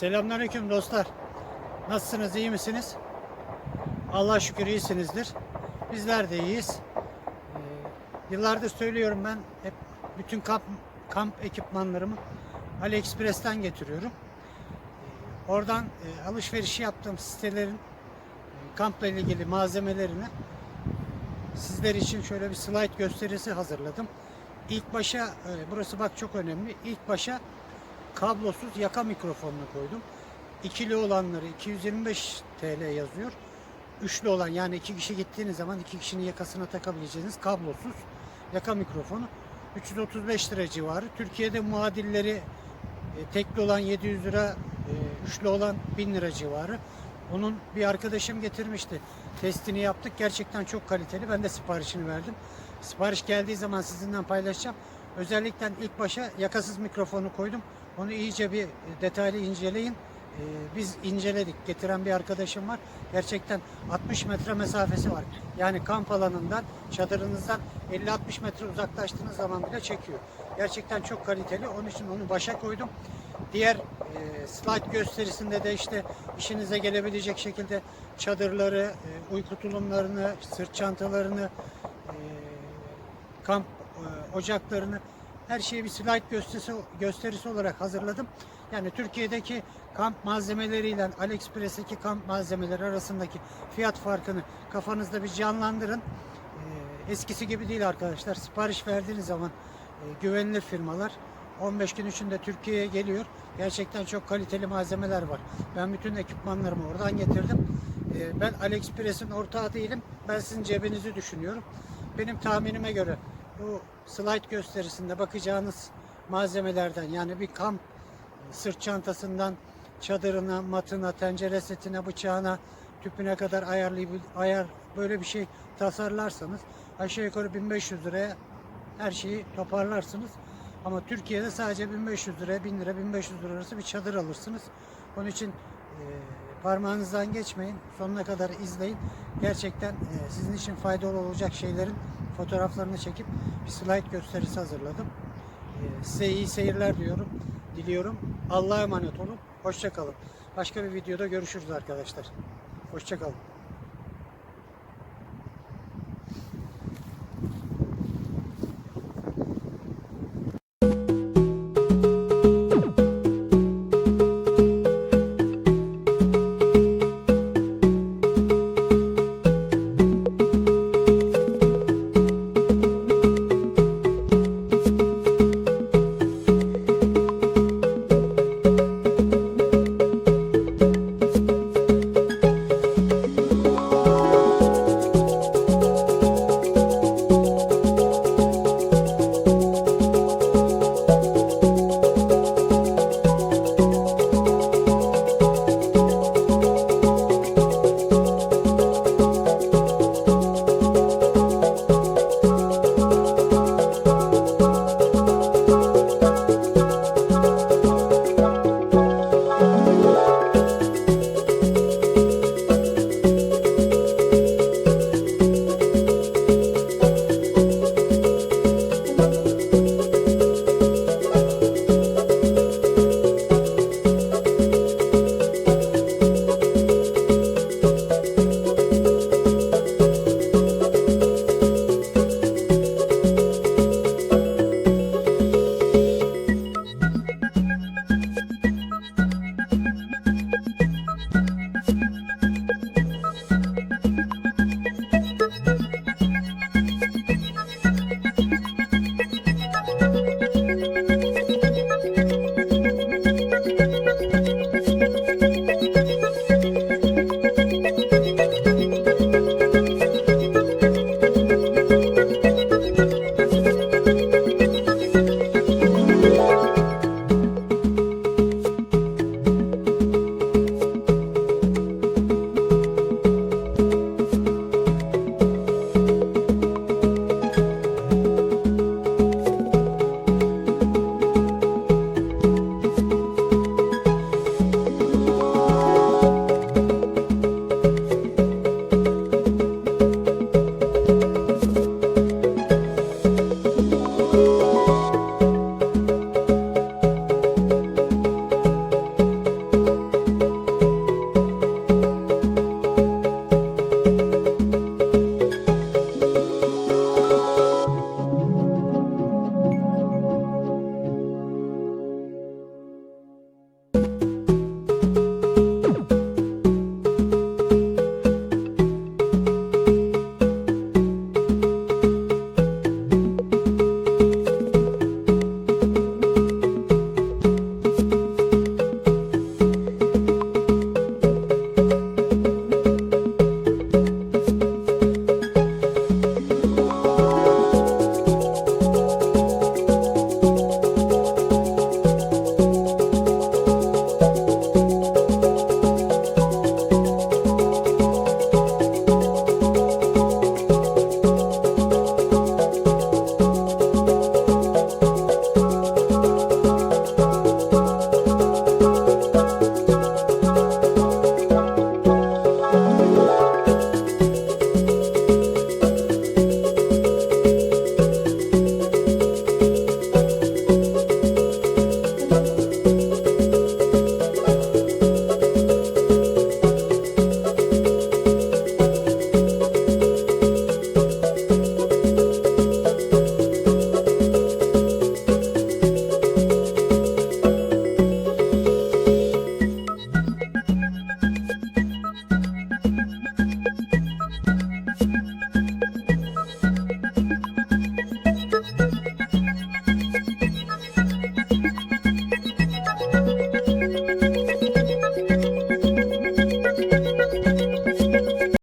Selamünaleyküm dostlar. Nasılsınız, iyi misiniz? Allah şükür iyisinizdir. Bizler de iyiyiz. Ee, yıllardır söylüyorum ben hep bütün kamp, kamp ekipmanlarımı AliExpress'ten getiriyorum. Ee, oradan e, alışverişi yaptığım sitelerin e, kampla ilgili malzemelerini sizler için şöyle bir slide gösterisi hazırladım. İlk başa, e, burası bak çok önemli. İlk başa kablosuz yaka mikrofonunu koydum. İkili olanları 225 TL yazıyor. Üçlü olan yani iki kişi gittiğiniz zaman iki kişinin yakasına takabileceğiniz kablosuz yaka mikrofonu 335 lira civarı. Türkiye'de muadilleri e, tekli olan 700 lira, e, üçlü olan 1000 lira civarı. Onun bir arkadaşım getirmişti. Testini yaptık. Gerçekten çok kaliteli. Ben de siparişini verdim. Sipariş geldiği zaman sizinle paylaşacağım. Özellikle ilk başa yakasız mikrofonu koydum. Onu iyice bir detaylı inceleyin. Ee, biz inceledik. Getiren bir arkadaşım var. Gerçekten 60 metre mesafesi var. Yani kamp alanından, çadırınızdan 50-60 metre uzaklaştığınız zaman bile çekiyor. Gerçekten çok kaliteli. Onun için onu başa koydum. Diğer e, slide gösterisinde de işte işinize gelebilecek şekilde çadırları, e, uyku tulumlarını, sırt çantalarını, e, kamp e, ocaklarını her şeyi bir slide gösterisi, gösterisi olarak hazırladım. Yani Türkiye'deki kamp malzemeleriyle AliExpress'teki kamp malzemeleri arasındaki fiyat farkını kafanızda bir canlandırın. E, eskisi gibi değil arkadaşlar. Sipariş verdiğiniz zaman e, güvenilir firmalar 15 gün içinde Türkiye'ye geliyor. Gerçekten çok kaliteli malzemeler var. Ben bütün ekipmanlarımı oradan getirdim. E, ben AliExpress'in ortağı değilim. Ben sizin cebinizi düşünüyorum. Benim tahminime göre bu slide gösterisinde bakacağınız malzemelerden yani bir kamp sırt çantasından çadırına, matına, tencere setine, bıçağına, tüpüne kadar ayarlayıp ayar böyle bir şey tasarlarsanız aşağı yukarı 1500 liraya her şeyi toparlarsınız. Ama Türkiye'de sadece 1500 liraya 1000 lira 1500 lira arası bir çadır alırsınız. Onun için e, parmağınızdan geçmeyin. Sonuna kadar izleyin. Gerçekten e, sizin için faydalı olacak şeylerin fotoğraflarını çekip bir slide gösterisi hazırladım. E, size iyi seyirler diyorum. Diliyorum. Allah'a emanet olun. Hoşça kalın. Başka bir videoda görüşürüz arkadaşlar. Hoşça kalın.